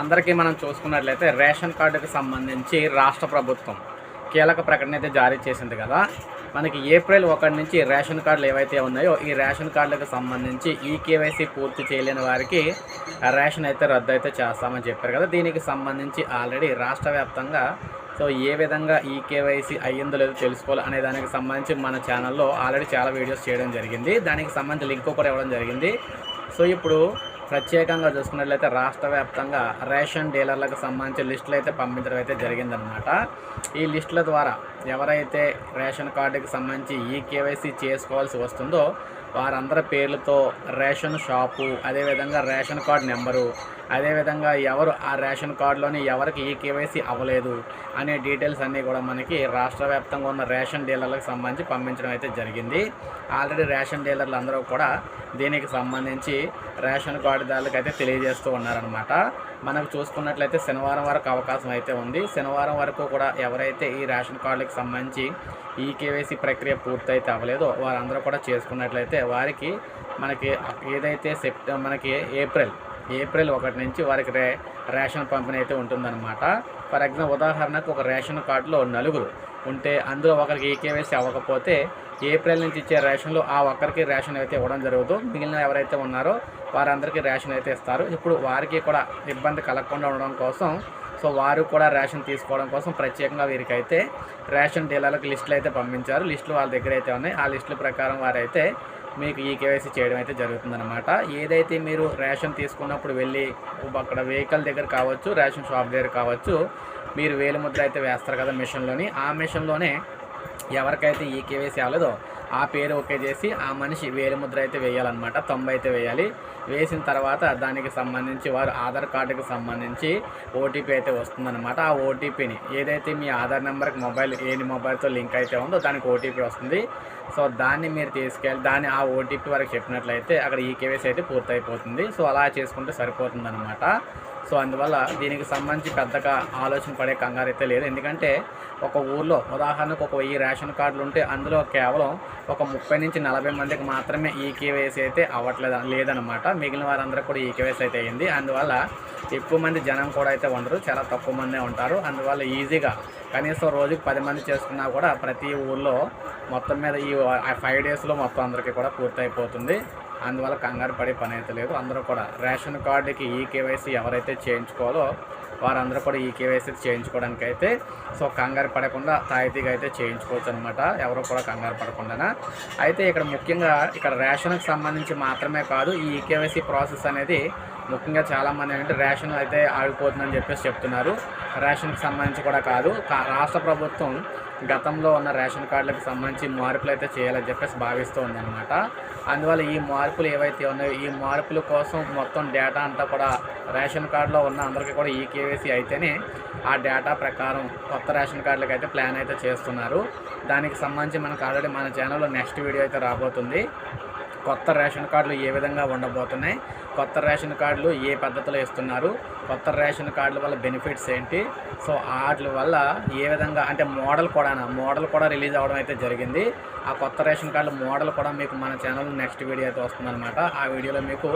అందరికీ మనం చూసుకున్నట్లయితే రేషన్ కార్డుకి సంబంధించి రాష్ట్ర ప్రభుత్వం కీలక ప్రకటన అయితే జారీ చేసింది కదా. మనకి ఏప్రిల్ ఒకటి నుంచి రేషన్ కార్డులు ఏవైతే ఉన్నాయో ఈ రేషన్ కార్డులకు సంబంధించి ఈ కేవైసీ పూర్తి చేయలేని వారికి రేషన్ అయితే రద్దు అయితే చేస్తామని చెప్పారు కదా. దీనికి సంబంధించి ఆల్రెడీ రాష్ట్ర వ్యాప్తంగా సో ఏ విధంగా ఈ కేవైసీ అయ్యిందో లేదో తెలుసుకోవాలి అనే దానికి సంబంధించి మన ఛానల్లో ఆల్రెడీ చాలా వీడియోస్ చేయడం జరిగింది. దానికి సంబంధించి లింక్ కూడా ఇవ్వడం జరిగింది. సో ఇప్పుడు ప్రత్యేకంగా చూసుకున్నట్లయితే రాష్ట్ర వ్యాప్తంగా రేషన్ డీలర్లకు సంబంధించిన లిస్టులు అయితే పంపించడం అయితే జరిగిందనమాట ఈ లిస్టుల ద్వారా ఎవరైతే రేషన్ కార్డుకి సంబంధించి ఈ కేవైసీ చేసుకోవాల్సి వస్తుందో వారందరి పేర్లతో రేషన్ షాపు అదేవిధంగా రేషన్ కార్డు నెంబరు అదేవిధంగా ఎవరు ఆ రేషన్ కార్డులోని ఎవరికి ఈ కేవైసీ అవ్వలేదు అనే డీటెయిల్స్ అన్నీ కూడా మనకి రాష్ట్ర వ్యాప్తంగా ఉన్న రేషన్ డీలర్లకు సంబంధించి పంపించడం అయితే జరిగింది. ఆల్రెడీ రేషన్ డీలర్లు అందరూ కూడా దీనికి సంబంధించి రేషన్ కార్డుదారులకు అయితే తెలియజేస్తూ ఉన్నారనమాట మనకు చూసుకున్నట్లయితే శనివారం వరకు అవకాశం అయితే ఉంది. శనివారం వరకు కూడా ఎవరైతే ఈ రేషన్ కార్డులకు సంబంధించి ఈ కేవైసీ ప్రక్రియ పూర్తయితే అవ్వలేదో. వారందరూ కూడా చేసుకున్నట్లయితే వారికి మనకి ఏదైతే సెప్టెంబర్ మనకి ఏప్రిల్ ఏప్రిల్ ఒకటి నుంచి వారికి రే రేషన్ పంపిణీ అయితే ఉంటుందన్నమాట. ఫర్ ఎగ్జాంపుల్ ఉదాహరణకు ఒక రేషన్ కార్డులో నలుగురు ఉంటే అందులో ఒకరికి ఈ కేవైసీ అవ్వకపోతే ఏప్రిల్ నుంచి ఇచ్చే రేషన్లో ఆ ఒక్కరికి రేషన్ అయితే ఇవ్వడం జరుగుతూ మిగిలిన ఎవరైతే ఉన్నారో వారందరికీ రేషన్ అయితే ఇస్తారు. ఇప్పుడు వారికి కూడా ఇబ్బంది కలగకుండా ఉండడం కోసం సో వారు కూడా రేషన్ తీసుకోవడం కోసం ప్రత్యేకంగా వీరికైతే రేషన్ డీలర్లకు లిస్టులు అయితే పంపించారు. లిస్టులు వాళ్ళ దగ్గర అయితే ఉన్నాయి. ఆ లిస్టుల ప్రకారం వారైతే మీకు ఈ కేవైసీ చేయడం అయితే జరుగుతుందన్నమాట. ఏదైతే మీరు రేషన్ తీసుకున్నప్పుడు వెళ్ళి అక్కడ వెహికల్ దగ్గర కావచ్చు రేషన్ షాప్ దగ్గర కావచ్చు మీరు వేలు ముద్ర అయితే వేస్తారు కదా మిషన్లోని. ఆ మిషన్లోనే ఎవరికైతే ఈ కేవైసీ అవ్వలేదో ఆ పేరు ఓకే చేసి ఆ మనిషి వేరు ముద్ర అయితే వేయాలన్నమాట తొంభై అయితే వేయాలి. వేసిన తర్వాత దానికి సంబంధించి వారు ఆధార్ కార్డుకి సంబంధించి ఓటీపీ అయితే వస్తుందన్నమాట. ఆ ఓటీపీని ఏదైతే మీ ఆధార్ నెంబర్కి మొబైల్ ఏ మొబైల్తో లింక్ అయితే ఉందో దానికి ఓటీపీ వస్తుంది. సో దాన్ని మీరు తీసుకెళ్ళి దాన్ని ఆ ఓటీపీ వరకు చెప్పినట్లయితే అక్కడ ఈ కేవైసీ అయితే పూర్తయిపోతుంది. సో అలా చేసుకుంటే సరిపోతుందన్నమాట. సో అందువల్ల దీనికి సంబంధించి పెద్దగా ఆలోచన పడే కంగారు అయితే లేదు. ఎందుకంటే ఒక ఊర్లో ఉదాహరణకు ఒక వెయ్యి రేషన్ కార్డులు ఉంటే అందులో కేవలం ఒక ముప్పై నుంచి నలభై మందికి మాత్రమే ఈ కేవైసీ అయితే అవ్వట్లేదు లేదనమాట మిగిలిన వారందరూ కూడా ఈ కేవైసీ అయితే అయింది అందువల్ల ఎక్కువ మంది జనం కూడా అయితే ఉండరు. చాలా తక్కువ మందే ఉంటారు. అందువల్ల ఈజీగా కనీసం రోజుకి పది మంది చేసుకున్నా కూడా ప్రతి ఊర్లో మొత్తం మీద ఈ ఫైవ్ డేస్లో మొత్తం అందరికీ కూడా పూర్తయిపోతుంది. అందువల్ల కంగారు పడే పని అయితే లేదు. అందరూ కూడా రేషన్ కార్డుకి ఈ కేవైసీ ఎవరైతే చేయించుకోవాలో వారందరూ కూడా ఈ కేవైసీ చేయించుకోవడానికి అయితే సో కంగారు పడకుండా తాయితీగా అయితే చేయించుకోవచ్చు అనమాట ఎవరు కూడా కంగారు పడకుండా అయితే ఇక్కడ ముఖ్యంగా ఇక్కడ రేషన్కి సంబంధించి మాత్రమే కాదు ఈ కేవైసీ ప్రాసెస్ అనేది ముఖ్యంగా చాలామంది ఏంటంటే రేషన్ అయితే ఆగిపోతుందని చెప్పేసి చెప్తున్నారు. రేషన్కి సంబంధించి కూడా కాదు కా- రాష్ట్ర ప్రభుత్వం గతంలో ఉన్న రేషన్ కార్డులకు సంబంధించి మార్పులు అయితే చేయాలని చెప్పేసి భావిస్తూ ఉందన్నమాట. అందువల్ల ఈ మార్పులు ఏవైతే ఉన్నాయో ఈ మార్పుల కోసం మొత్తం డేటా అంతా కూడా రేషన్ కార్డులో ఉన్న అందరికీ కూడా ఈ కేవైసీ అయితేనే ఆ డేటా ప్రకారం కొత్త రేషన్ కార్డులకు అయితే ప్లాన్ అయితే చేస్తున్నారు. దానికి సంబంధించి మనకు ఆల్రెడీ మన ఛానల్లో నెక్స్ట్ వీడియో అయితే రాబోతుంది. కొత్త రేషన్ కార్డులు ఏ విధంగా ఉండబోతున్నాయి? కొత్త రేషన్ కార్డులు ఏ పద్ధతిలో ఇస్తున్నారు? కొత్త రేషన్ కార్డుల వల్ల బెనిఫిట్స్ ఏంటి? సో వాటి వల్ల ఏ విధంగా అంటే మోడల్ కూడా మోడల్ కూడా రిలీజ్ అవ్వడం అయితే జరిగింది. ఆ కొత్త రేషన్ కార్డు మోడల్ కూడా మీకు మన ఛానల్ నెక్స్ట్ వీడియో అయితే వస్తుందన్నమాట. ఆ వీడియోలో మీకు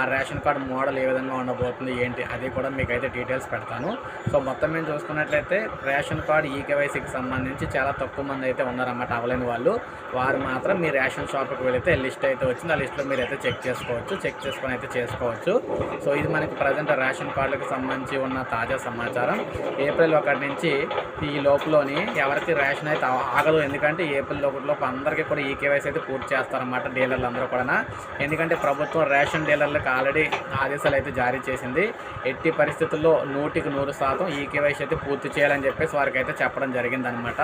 ఆ రేషన్ కార్డు మోడల్ ఏ విధంగా ఉండబోతుంది ఏంటి అది కూడా మీకు అయితే డీటెయిల్స్ పెడతాను. సో మొత్తం మేము చూసుకున్నట్లయితే రేషన్ కార్డు ఈ కేవైసీకి సంబంధించి చాలా తక్కువ మంది అయితే ఉన్నారన్నమాట అవ్వలేని వాళ్ళు. వారు మాత్రం మీ రేషన్ షాప్కి వెళితే లిస్ట్ అయితే వచ్చింది ఆ లిస్ట్లో మీరు అయితే చెక్ చేసుకోవచ్చు చెక్ చేసుకొని అయితే చేసుకోవచ్చు. సో ఇది మనకి ప్రజెంట్ రేషన్ కార్డులకు సంబంధించి ఉన్న తాజా సమాచారం. ఏప్రిల్ ఒకటి నుంచి ఈ లోపులోని ఎవరికి రేషన్ అయితే ఆగదు. ఎందుకంటే ఏప్రిల్ ఒకటి లోపు అందరికీ కూడా ఈ కేవైసీ అయితే పూర్తి చేస్తారన్నమాట డీలర్లు అందరూ కూడా ఎందుకంటే ప్రభుత్వం రేషన్ డీలర్లకు ఆల్రెడీ ఆదేశాలు అయితే జారీ చేసింది. ఎట్టి పరిస్థితుల్లో నూటికి నూరు శాతం ఈ కేవైసీ అయితే పూర్తి చేయాలని చెప్పేసి వారికి అయితే చెప్పడం జరిగిందనమాట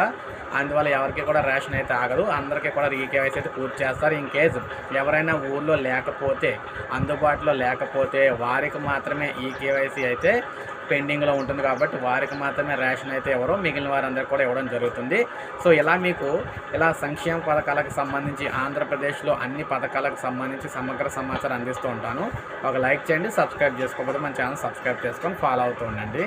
అందువల్ల ఎవరికి కూడా రేషన్ అయితే ఆగదు. అందరికీ కూడా ఈ కేవైసీ అయితే పూర్తి చేస్తారు. ఇన్ కేసు ఎవరైనా ఊళ్ళో లేకపోతే అందుబాటులో లేకపోతే వారికి మాత్రమే ఈ కేవైసీ అయితే పెండింగ్లో ఉంటుంది కాబట్టి వారికి మాత్రమే రేషన్ అయితే ఎవరో మిగిలిన వారందరికీ కూడా ఇవ్వడం జరుగుతుంది. సో ఇలా మీకు ఇలా సంక్షేమ పథకాలకు సంబంధించి ఆంధ్రప్రదేశ్లో అన్ని పథకాలకు సంబంధించి సమగ్ర సమాచారం అందిస్తూ ఉంటాను. ఒక లైక్ చేయండి సబ్స్క్రైబ్ చేసుకోకపోతే మన ఛానల్ సబ్స్క్రైబ్ చేసుకొని ఫాలో అవుతూ ఉండండి.